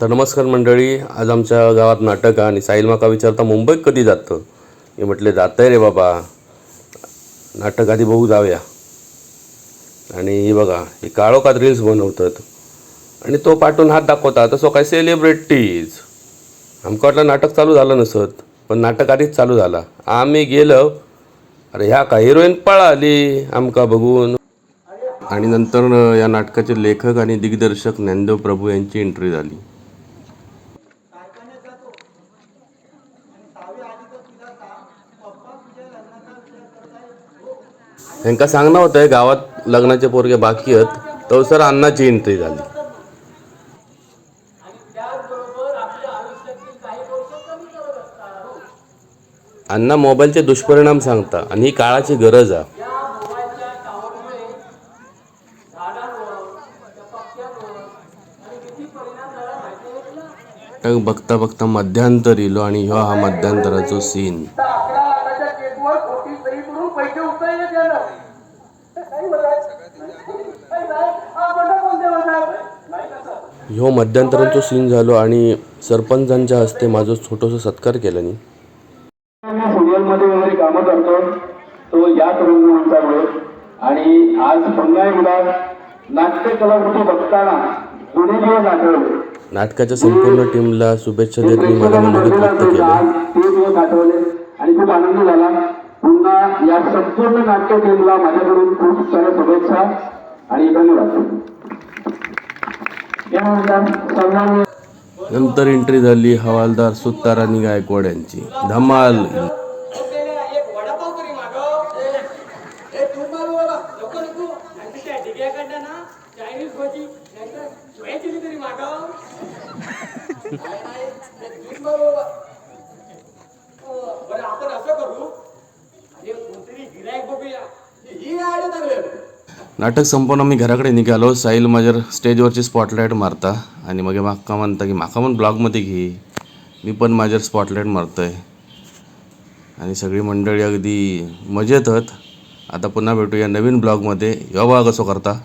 तर नमस्कार मंडळी आज आमच्या गावात नाटक आणि साहिल माका विचारता मुंबईत कधी जातं? मी म्हटले जात आहे रे बाबा. नाटक आधी बघू जाऊया. आणि हे बघा हे काळोखात रील्स बनवतात. आणि तो पाठवून हात दाखवता तसं काय सेलिब्रिटीज आमका वाटलं नाटक चालू झालं नसत पण नाटक आधीच चालू झाला. आम्ही गेलो अरे ह्या का हिरोईन पळाली आमका बघून. आणि नंतर या नाटकाचे लेखक आणि दिग्दर्शक ज्ञानदेव प्रभू यांची एंट्री झाली. त्यांका सांगणं होतं गावात लग्नाचे पोरगे बाकी आहेत. तर अण्णाची एंट्री झाली. अण्णा मोबाईलचे दुष्परिणाम सांगता आणि ही काळाची गरज आहे. नाटक बघता बघता मध्यांतर इलो आणि ह्यो हा मध्यांतराचो सीन ह्यो मध्यंतरांचो सीन झालो आणि सरपंचांच्या हस्ते माझो छोटोसो सत्कार केला नी. मी सिरियलमध्ये वगैरे कामं करतो. तो याच रंगमंचामुळे. आणि आज पुन्हा एकदा नाट्य कलाकृती बघताना जुने दिवस आठवले नाटकाच्या संपूर्ण टीमला शुभेच्छा देत मी माझं मनोगत व्यक्त केलं. आणि खूप आनंद झाला. पुन्हा या संपूर्ण नाट्य टीमला माझ्याकडून खूप साऱ्या शुभेच्छा आणि धन्यवाद. नंतर एंट्री झाली हवालदार सुताराणी गायकवाड यांची धमाल. बरं आपण असं करू नाटक संपवून आम्ही घराकडे निघालो. साईल माझ्या स्टेजवरची स्पॉटलाईट मारता. आणि मग माका म्हणता की माका पण ब्लॉगमध्ये घे. मी पण माझ्यावर स्पॉटलाईट मारतोय. आणि सगळी मंडळी अगदी मजेत आहेत. आता पुन्हा भेटूया नवीन ब्लॉगमध्ये. योगा कसो करता?